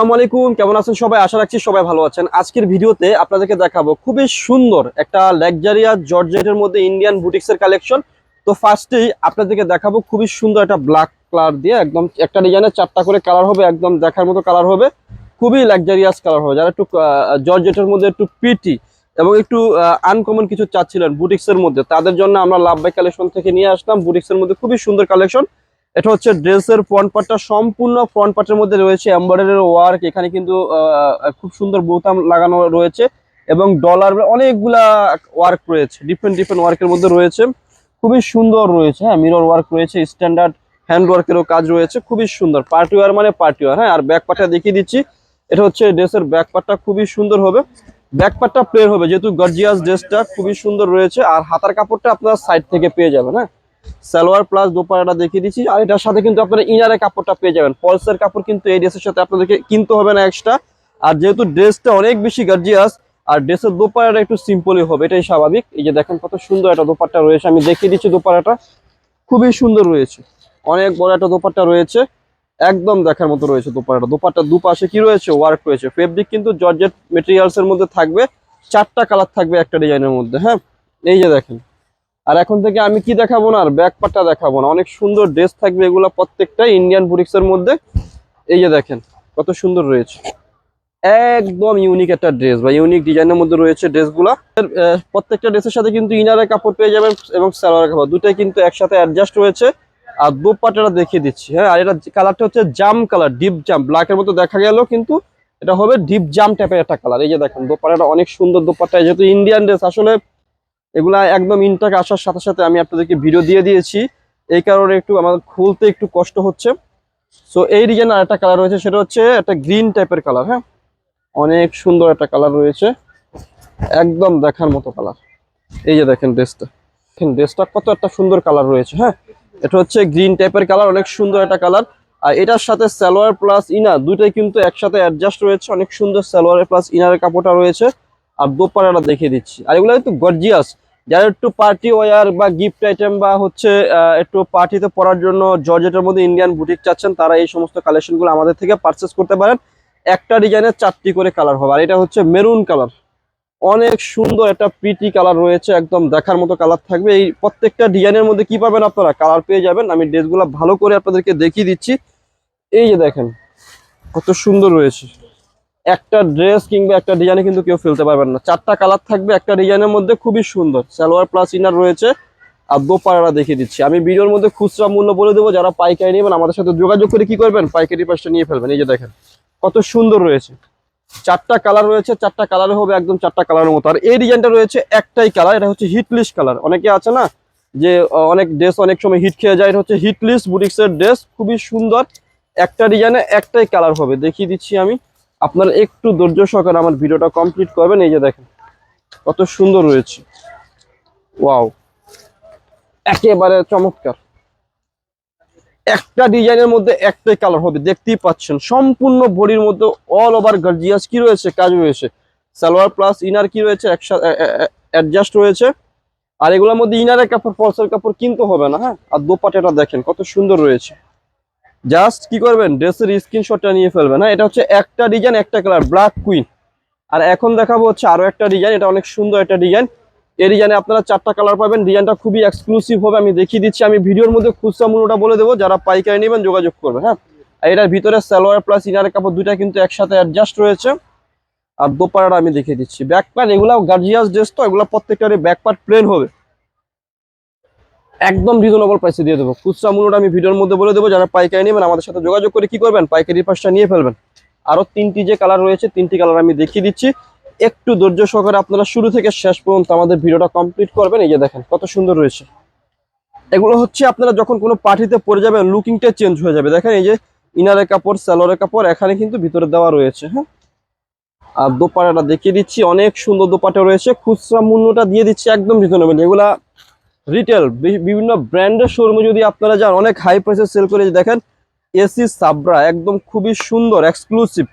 আসসালামু আলাইকুম, কেমন আছেন সবাই? আশা রাখছি সবাই ভালো আছেন। আজকের ভিডিওতে আপনাদেরকে দেখাবো খুবই সুন্দর একটা লাক্সারিয়া জর্জেটের মধ্যে ইন্ডিয়ান বুটিক্সের কালেকশন তো ফার্স্টেই আপনাদেরকে দেখাবো খুবই সুন্দর একটা ব্ল্যাক কালার দিয়ে একদম একটা ডিজাইনের চারটা করে কালার হবে, একদম দেখার মতো কালার হবে। খুবই লাক্সারিয়াস কালার হবে, যারা একটু জর্জেটের মধ্যে একটু পিটি এবং একটু আনকমন কিছু চাচ্ছিলেন বুটিক্সের মধ্যে, তাদের জন্য আমরা লাভ বাই কালেকশন থেকে নিয়ে আসলাম। বুটিক্সের মধ্যে খুবই সুন্দর কালেকশন এটা হচ্ছে ড্রেসের ফ্রন্ট পার্টটা সম্পূর্ণ ফ্রন্ট পার্টের মধ্যে রয়েছে এমব্রয়ডারি ওয়ার্ক এখানে কিন্তু খুব সুন্দর বোতাম লাগানো রয়েছে এবং ডলার অনেকগুলা ওয়ার্ক রয়েছে ডিফারেন্ট ডিফারেন্ট ওয়ার্কের মধ্যে রয়েছে। খুবই সুন্দর রয়েছে হ্যাঁ মিরর ওয়ার্ক রয়েছে স্ট্যান্ডার্ড হ্যান্ড ওয়ার্কেরও কাজ রয়েছে, খুবই সুন্দর। পার্টি ওয়ার মানে পার্টি ওয়ার হ্যাঁ আর ব্যাক পার্টটা দেখিয়ে দিচ্ছি। এটা হচ্ছে ড্রেসের ব্যাক পার্টটা খুবই সুন্দর হবে। ব্যাক পার্টটা প্লেন হবে, যেহেতু গর্জিয়াস ড্রেসটা খুবই সুন্দর রয়েছে, আর হাতার কাপড়টা আপনার সাইড থেকে পেয়ে যাবেন হ্যাঁ। সালোয়ার প্লাস দোপাড়াটা দেখিয়ে দিচ্ছি। আর এটার সাথে কিন্তু আপনারা ইনারের কাপড়টা পেয়ে যাবেন। পলসের কাপড় কিন্তু এই ড্রেসের সাথে আপনাদেরকে কিনতে হবে না এক্সট্রা আর যেহেতু ড্রেসটা অনেক বেশি গার্জিয়াস আর ড্রেসের দোপাড়াটা একটু সিম্পলই হবে, এটাই স্বাভাবিক। এই যে দেখেন কত সুন্দর একটা দোপাট্টা রয়েছে। আমি দেখিয়ে দিচ্ছি দোপাড়াটা। খুবই সুন্দর রয়েছে। অনেক বড় একটা দোপাট্টা রয়েছে। একদম দেখার মতো রয়েছে দোপাট্টা দোপাট্টা দুপাশে কি রয়েছে? ওয়ার্ক রয়েছে। ফেব্রিক কিন্তু জর্জেট মেটেরিয়ালস এর মধ্যে থাকবে। চারটা কালার থাকবে একটা ডিজাইনের মধ্যে হ্যাঁ? এই যে দেখেন। আর এখন থেকে আমি কি দেখাবো না, আর ব্যাক পাটটা দেখাবো না। অনেক সুন্দর ড্রেস থাকবে এগুলো প্রত্যেকটা ইন্ডিয়ান বুটিক্স এর মধ্যে। এই যে দেখেন, কত সুন্দর রয়েছে। একদম ইউনিক একটা ড্রেস বা ইউনিক ডিজাইনের মধ্যে রয়েছে ড্রেসগুলো। প্রত্যেকটা ড্রেসের সাথে কিন্তু ইনারের কাপড় পেয়ে যাবেন এবং সালোয়ারের কাপড়। দুটাই কিন্তু একসাথে অ্যাডজাস্ট রয়েছে। আর দোপাট্টাটা দেখিয়ে দিচ্ছি হ্যাঁ। আর এটা কালারটা হচ্ছে জাম কালার ডিপ জাম ব্ল্যাকের মতো দেখা গেল, কিন্তু এটা হবে ডিপ জাম টাইপের একটা কালার এই যে দেখেন, দোপাট্টাটা অনেক সুন্দর দোপাট্টা যেহেতু ইন্ডিয়ান ড্রেস আসলে এগুলা একদম ইনটাক আসার সাথে সাথে আমি আপনাদেরকে ভিডিও দিয়ে দিয়েছি। এই কারণে একটু আমাদের খুলতে একটু কষ্ট হচ্ছে। সো এই ডিজাইন আর একটা কালার রয়েছে, সেটা হচ্ছে একটা গ্রিন টাইপের কালার হ্যাঁ? অনেক সুন্দর একটা কালার রয়েছে। একদম দেখার মতো কালার এই যে দেখেন ড্রেসটা দেখেন ড্রেসটা কত একটা সুন্দর কালার রয়েছে হ্যাঁ? এটা হচ্ছে গ্রিন টাইপের কালার অনেক সুন্দর একটা কালার আর এটার সাথে সালোয়ার প্লাস ইনার দুইটাই কিন্তু একসাথে অ্যাডজাস্ট রয়েছে। অনেক সুন্দর সালোয়ার প্লাস ইনারের কাপড়টা রয়েছে। আর দোপাড়াটা দেখিয়ে দিচ্ছি। আর এগুলো একটু গর্জিয়াস যারা একটু পার্টি ওয়ার বা গিফট আইটেম বা হচ্ছে একটু পার্টিতে পরার জন্য জর্জেটের মধ্যে ইন্ডিয়ান বুটিক চাচ্ছেন, তারা এই সমস্ত কালেকশনগুলো আমাদের থেকে পারচেস করতে পারেন। একটা ডিজাইনের চারটি করে কালার হবে। আর এটা হচ্ছে মেরুন কালার অনেক সুন্দর একটা প্রিটি কালার রয়েছে, একদম দেখার মতো কালার থাকবে। এই প্রত্যেকটা ডিজাইনের মধ্যে কি পাবেন আপনারা? কালার পেয়ে যাবেন। আমি ড্রেসগুলো ভালো করে আপনাদেরকে দেখিয়ে দিচ্ছি। এই যে দেখেন, কত সুন্দর রয়েছে। একটা ড্রেস কিংবা একটা ডিজাইনে কিন্তু কেউ ফেলতে পারবেন না। চারটা কালার থাকবে, একটা ডিজাইনের মধ্যে খুবই সুন্দর। সালোয়ার প্লাস ইনার রয়েছে। আর দোপাড়াটা দেখিয়ে দিচ্ছি। আমি ভিডিওর মধ্যে খুচরা মূল্য বলে দেবো, যারা পাইকারি নেবেন, আমাদের সাথে যোগাযোগ করে কি করবেন, পাইকারি পাশটা নিয়ে ফেলবেন। এই যে দেখেন, কত সুন্দর রয়েছে। চারটা কালার রয়েছে, চারটা কালার হবে একদম চারটা কালারের মতো। আর এই ডিজাইনটা রয়েছে একটাই কালার এটা হচ্ছে হিটলিস কালার অনেকে আছে না, যে অনেক ড্রেস অনেক সময় হিট খেয়ে যায়, এটা হচ্ছে হিটলিস বুটিক্সের ড্রেস খুবই সুন্দর। একটা ডিজাইনে একটাই কালার হবে। দেখিয়ে দিচ্ছি আমি। আপনারা একটু ধৈর্য সহকারে আমার ভিডিওটা কমপ্লিট করবেন, এই যে দেখেন, কত সুন্দর রয়েছে। ওয়াও, একেবারে চমৎকার। একটা ডিজাইনের মধ্যে একটাই কালার হবে, দেখতেই পাচ্ছেন, সম্পূর্ণ বডির মধ্যে অল ওভার গার্জিয়াস কি রয়েছে, কাজ রয়েছে। সালোয়ার প্লাস ইনার কি রয়েছে, একসাথে অ্যাডজাস্ট রয়েছে। আর এগুলোর মধ্যে ইনারের কাপড় ফলসের কাপড় কিনতে হবে না হ্যাঁ? আর দোপাটাটা দেখেন, কত সুন্দর রয়েছে। জাস্ট কি করবেন, ড্রেসের স্ক্রিনশটটা নিয়ে ফেলবেন হ্যাঁ? এটা হচ্ছে একটা ডিজাইন একটা কালার ব্ল্যাক কুইন আর এখন দেখাবো হচ্ছে আরও একটা ডিজাইন এটা অনেক সুন্দর একটা ডিজাইন এই ডিজাইনে আপনারা চারটা কালার পাবেন ডিজাইনটা খুবই এক্সক্লুসিভ হবে, আমি দেখিয়ে দিচ্ছি। আমি ভিডিওর মধ্যে খুচরা মূল্যটা বলে দেবো, যারা পাইকারি নেবেন যোগাযোগ করবেন হ্যাঁ? আর এটার ভিতরে সালোয়ার প্লাস ইনার কাপড় দুইটা কিন্তু একসাথে অ্যাডজাস্ট রয়েছে। আর দোপাড়াটা আমি দেখিয়ে দিচ্ছি। ব্যাক প্যান্ট এগুলো গার্জিয়াস ড্রেস তো, এগুলো প্রত্যেকটারই ব্যাক প্লেন হবে। একদম রিজনেবল প্রাইসে দিয়ে দেবো। খুচরা মূল্যটা আমি ভিডিওর মধ্যে বলে দেবো, যারা পাইকারি নেবেন, আমাদের সাথে যোগাযোগ করে কি করবেন, পাইকারি পাশটা নিয়ে ফেলবেন। আরও তিনটি যে কালার রয়েছে, তিনটি কালার আমি দেখিয়ে দিচ্ছি। একটু ধৈর্য সহকারে আপনারা শুরু থেকে শেষ পর্যন্ত আমাদের ভিডিওটা কমপ্লিট করবেন। এই যে দেখেন, কত সুন্দর রয়েছে। এগুলো হচ্ছে আপনারা যখন কোনো পার্টিতে পরে যাবেন লুকিংটা চেঞ্জ হয়ে যাবে। দেখেন এই যে ইনারের কাপড় স্যালোয়ারের কাপড়, এখানে কিন্তু ভিতরে দেওয়া রয়েছে হ্যাঁ? আর দোপাটাটা দেখিয়ে দিচ্ছি, অনেক সুন্দর দোপাটা রয়েছে। খুচরা মূল্যটা দিয়ে দিচ্ছি একদম রিজনেবল এগুলা রিটেল বিভিন্ন ব্র্যান্ডের শোরুমে যদি আপনারা যান, অনেক হাই প্রাইসে সেল করে দেখেন এসি সাবরা একদম খুবই সুন্দর এক্সক্লুসিভ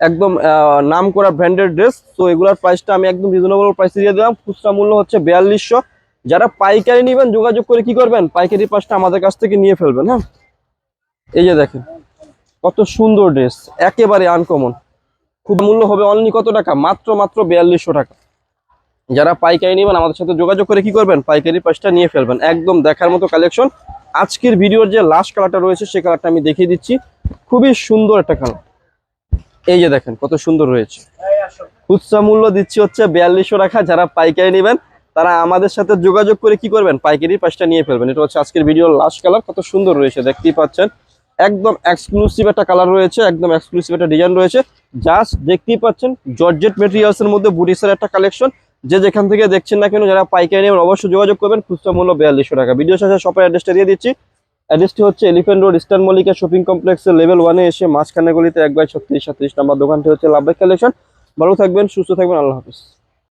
একদম নাম করা ব্র্যান্ডেড ড্রেস তো এগুলার প্রাইসটা আমি একদম রিজনেবল প্রাইসে দিয়ে দিলাম। খুচরা মূল্য হচ্ছে বিয়াল্লিশশো। যারা পাইকারি নেবেন, যোগাযোগ করে কি করবেন? পাইকারি পাঁচটা আমাদের কাছ থেকে নিয়ে ফেলবেন হ্যাঁ? এই যে দেখেন, কত সুন্দর ড্রেস একেবারে আনকমন খুব মূল্য হবে অনলি কত টাকা? মাত্র মাত্র বিয়াল্লিশশো টাকা। যারা পাইকারি নেবেন, আমাদের সাথে যোগাযোগ করে কি করবেন? পাইকারি পাঁচটা নিয়ে ফেলবেন। একদম দেখার মতো কালেকশন আজকের ভিডিওর যে লাস্ট কালারটা রয়েছে সেই কালারটা আমি দেখিয়ে দিচ্ছি। খুবই সুন্দর একটা কালার এই যে দেখেন, কত সুন্দর রয়েছে। খুচরা মূল্য দিচ্ছি হচ্ছে বিয়াল্লিশশো টাকা। যারা পাইকারি নেবেন, তারা আমাদের সাথে যোগাযোগ করে কি করবেন? পাইকারি পাঁচটা নিয়ে ফেলবেন। এটা হচ্ছে আজকের ভিডিওর লাস্ট কালার কত সুন্দর রয়েছে, দেখতেই পাচ্ছেন। একদম এক্সক্লুসিভ একটা কালার রয়েছে, একদম এক্সক্লুসিভ একটা ডিজাইন রয়েছে। জাস্ট দেখতেই পাচ্ছেন জর্জেট মেটেরিয়ালস এর মধ্যে বুটিসের একটা কালেকশন যে যেখান থেকে দেখছেন না কেন, যারা পাইকারি নেবেন, অবশ্যই যোগাযোগ করবেন। খুচরা মূল্য বিয়াল্লিশশো টাকা। ভিডিও শেষে শপের অ্যাড্রেসটা দিয়ে দিচ্ছি। অ্যাড্রেসটি হচ্ছে elephant road eastern Mallika shopping কমপ্লেক্সের লেভেল ওয়ানে এসে মাঝখানে গলিতে এক বাই ছত্রিশ সাতত্রিশ নাম্বার দোকানটি হচ্ছে লাভবাই কালেকশন ভালো থাকবেন, সুস্থ থাকবেন, আল্লাহ হাফিজ।